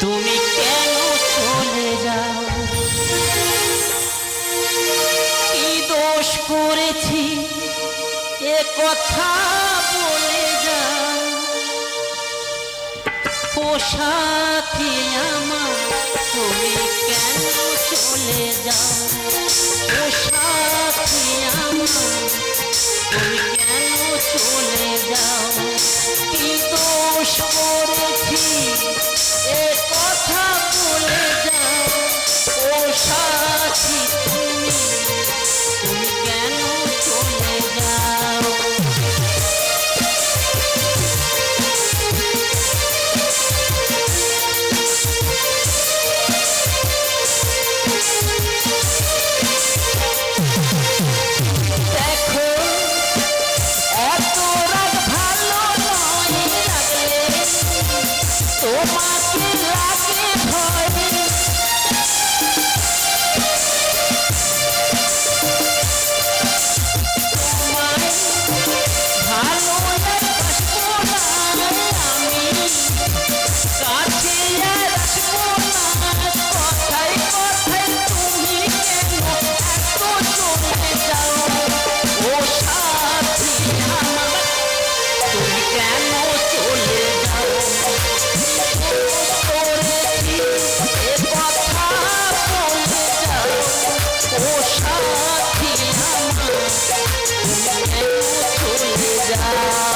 তুমি কেন চলে যাও? কি দোষ করেছি? এ কথা বলে যাও। পোষাথি আমার, তুমি কেন চলে যাও? পোষাথি আমার, তুমি কেন চলে যাও? Yeah.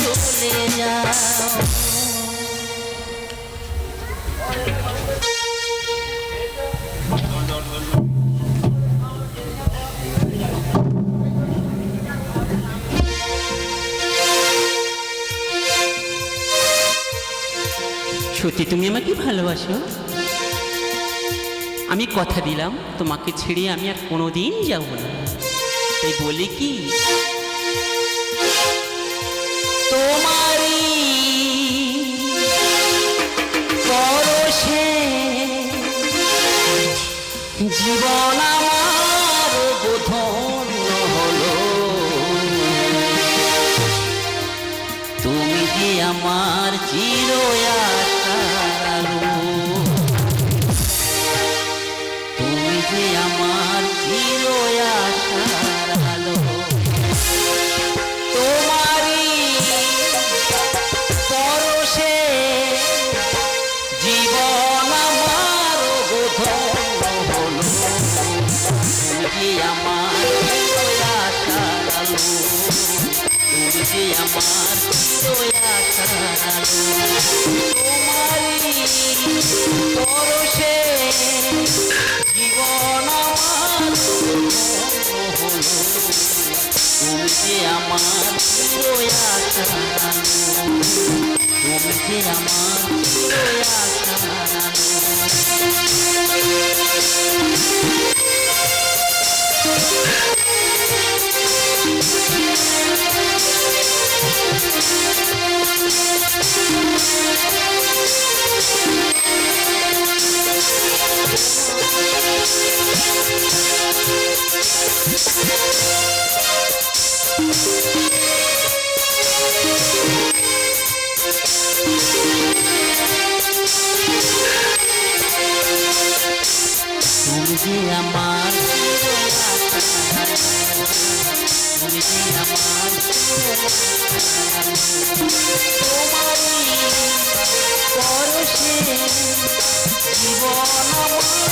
সত্যি তুমি আমাকে ভালোবাসো? আমি কথা দিলাম, তোমাকে ছেড়ে আমি আর কোনো দিন যাব না। তাই বলি কি জীবন আমার বোধন্য হলো। তুমি কি আমার জীবন তোমার দয়া তোমারি পরশে জীবন আমার তুমি যে আমার দয়া তুমি যে তুমি যে আমার তুমি যে আমার তোমারই পরশে জীবন আমার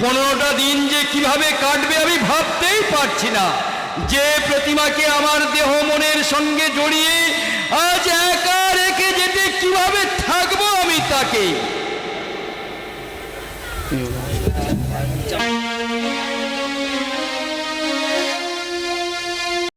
পনেরোটা দিন যে কীভাবে কাটবে আমি ভাবতেই পারছি না। যে প্রতিমাকে আমার দেহ মনের সঙ্গে জড়িয়ে আজ একা রেখে যেতে কীভাবে থাকব আমি তাকে?